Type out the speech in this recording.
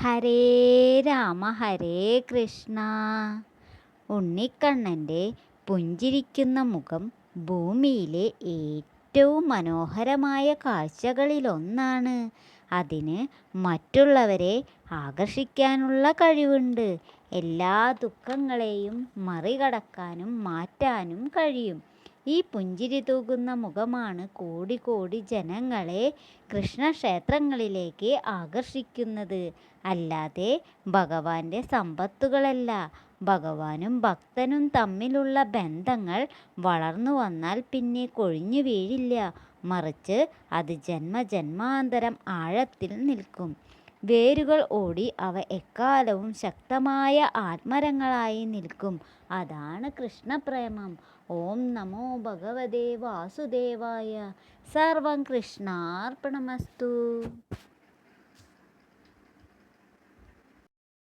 ഹരേ രാമ ഹരേ കൃഷ്ണ. ഉണ്ണിക്കണ്ണന്റെ പുഞ്ചിരിക്കുന്ന മുഖം ഭൂമിയിലെ ഏറ്റവും മനോഹരമായ കാഴ്ചകളിലൊന്നാണ്. അതിന് മറ്റുള്ളവരെ ആകർഷിക്കാനുള്ള കഴിവുണ്ട്. എല്ലാ ദുഃഖങ്ങളെയും മറികടക്കാനും മാറ്റാനും കഴിയും. ഈ പുഞ്ചിരി തൂകുന്ന മുഖമാണ് കോടി കോടി ജനങ്ങളെ കൃഷ്ണക്ഷേത്രങ്ങളിലേക്ക് ആകർഷിക്കുന്നത്. അല്ലാതെ ഭഗവാന്റെ സമ്പത്തുകളല്ല. ഭഗവാനും ഭക്തനും തമ്മിലുള്ള ബന്ധങ്ങൾ വളർന്നു വന്നാൽ പിന്നെ കൊഴിഞ്ഞു വീഴില്ല. മറിച്ച് അത് ജന്മജന്മാന്തരം ആഴത്തിൽ നിൽക്കും. വേരുകൾ ഓടി അവ എക്കാലവും ശക്തമായ ആത്മരങ്ങളായി നിൽക്കും. അതാണ് കൃഷ്ണപ്രേമം. ഓം നമോ ഭഗവതേ വാസുദേവായ. സർവം കൃഷ്ണാർപ്പണമസ്തു.